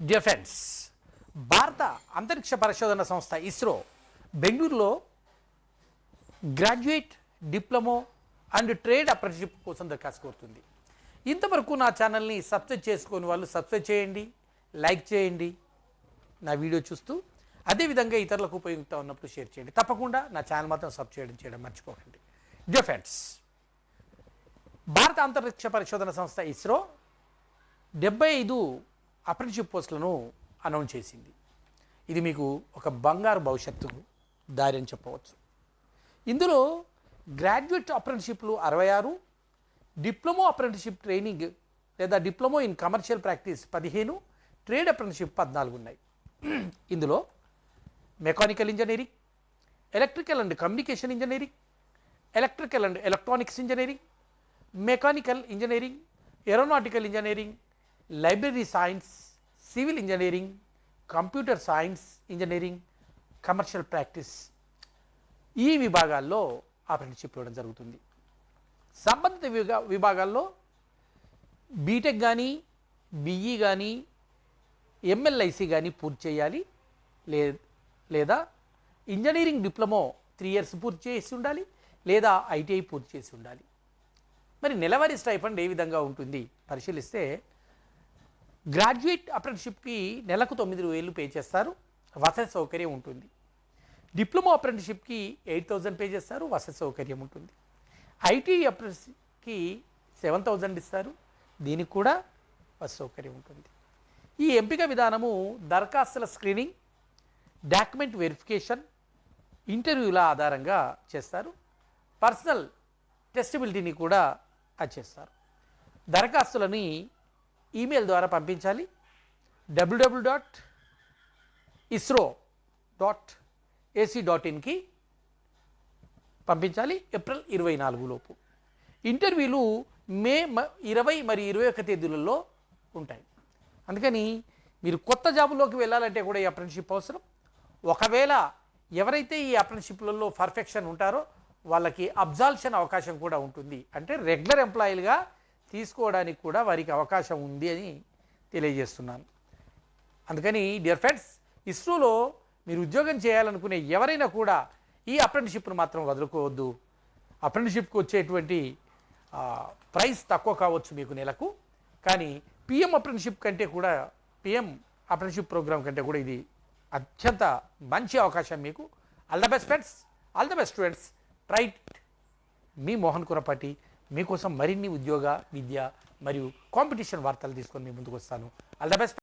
Defence భారత అంతరిక్ష పరిశోధన సంస్థ ఇస్రో బెంగళూరులో graduate diploma and trade apprenticeship కోసం దరఖాస్తు కోరుతుంది. ఇంతవరకు నా ఛానల్ని సబ్స్క్రైబ్ చేసుకుని వాళ్ళు సబ్స్క్రైబ్ చేయండి లైక్ చేయండి. నా వీడియో చూస్తూ అదేవిధంగా ఇతరులకు ఉపయోగిస్తూ ఉన్నప్పుడు షేర్ చేయండి. తప్పకుండా నా ఛానల్ మాత్రం సబ్ చేయడం చేయడం మర్చిపోకండి. డిఫెన్స్ భారత అంతరిక్ష పరిశోధన సంస్థ ఇస్రో డెబ్బై ఐదు అప్రెంటిషిప్ పోస్టులను అనౌన్స్ చేసింది. ఇది మీకు ఒక బంగారు భవిష్యత్తు దారి అని చెప్పవచ్చు. ఇందులో గ్రాడ్యుయేట్ అప్రెంటిషిప్లు అరవై ఆరు డిప్లొమో అప్రెంటిషిప్ ట్రైనింగ్ లేదా డిప్లొమో ఇన్ కమర్షియల్ ప్రాక్టీస్ పదిహేను ట్రేడ్ అప్రెంటిషిప్ పద్నాలుగు ఉన్నాయి. ఇందులో mechanical engineering electrical and communication engineering electrical and electronics engineering mechanical engineering aeronautical engineering library science civil engineering computer science engineering commercial practice ఈ విభాగాల్లో apprenticeship ఇవ్వడం జరుగుతుంది. సంబంధిత విభా విభాగాల్లో బీటెక్ కానీ బిఈ కానీ ఎంఎల్ఐసి కానీ పూర్తి చేయాలి. లే లేదా ఇంజనీరింగ్ డిప్లొమో త్రీ ఇయర్స్ పూర్తి చేసి ఉండాలి లేదా ఐటీఐ పూర్తి చేసి ఉండాలి. మరి నెలవారీ స్టైఫండ్ ఏ విధంగా ఉంటుంది? పరిశీలిస్తే గ్రాడ్యుయేట్ అప్రెంటిషిప్కి నెలకు తొమ్మిది వేలు పే చేస్తారు. వసతి సౌకర్యం ఉంటుంది. డిప్లొమా అప్రెంటిషిప్కి ఎయిట్ థౌజండ్ పే చేస్తారు. వసతి సౌకర్యం ఉంటుంది. ఐటీ అప్రెంటిషిప్కి సెవెన్ థౌజండ్ ఇస్తారు. దీనికి కూడా బస్ సౌకర్యం ఉంటుంది. ఈ ఎంపిక విధానము దరఖాస్తుల స్క్రీనింగ్ డాక్యుమెంట్ వెరిఫికేషన్ ఇంటర్వ్యూల ఆధారంగా చేస్తారు. పర్సనల్ టెస్టిబిలిటీని కూడా అది చేస్తారు. దరఖాస్తులని ఈమెయిల్ ద్వారా పంపించాలి. WWW dot ISRO dot AC dot ఇన్కి పంపించాలి. ఏప్రిల్ ఇరవై నాలుగులోపు ఇంటర్వ్యూలు మే మ- ఇరవై మరి ఇరవై ఒక తేదీలలో ఉంటాయి. అందుకని మీరు కొత్త జాబులోకి వెళ్ళాలంటే కూడా ఈ అప్రెంటిషిప్ అవసరం. ఒకవేళ ఎవరైతే ఈ అప్రెంటిషిప్లలో పర్ఫెక్షన్ ఉంటారో వాళ్ళకి అబ్జాల్షన్ అవకాశం కూడా ఉంటుంది. అంటే రెగ్యులర్ ఎంప్లాయీలుగా తీసుకోవడానికి కూడా వారికి అవకాశం ఉంది అని తెలియజేస్తున్నాను. అందుకని డియర్ ఫ్రెండ్స్ ఇస్రోలో మీరు ఉద్యోగం చేయాలనుకునే ఎవరైనా కూడా ఈ అప్రెంటిషిప్ను మాత్రం వదులుకోవద్దు. అప్రెంటిషిప్కి వచ్చేటువంటి ప్రైస్ తక్కువ కావచ్చు మీకు నెలకు. కానీ పిఎం అప్రెంటిషిప్ కంటే కూడా పిఎం అప్రెంటిషిప్ ప్రోగ్రామ్ కంటే కూడా ఇది అత్యంత మంచి అవకాశం మీకు. All the best friends all the best students trait మీ మోహన్ కురపాటి. మీకోసం మరిన్ని ఉద్యోగ విద్య మరియు కాంపిటీషన్ వార్తలు తీసుకొని మీ ముందుకు వస్తాను. All the best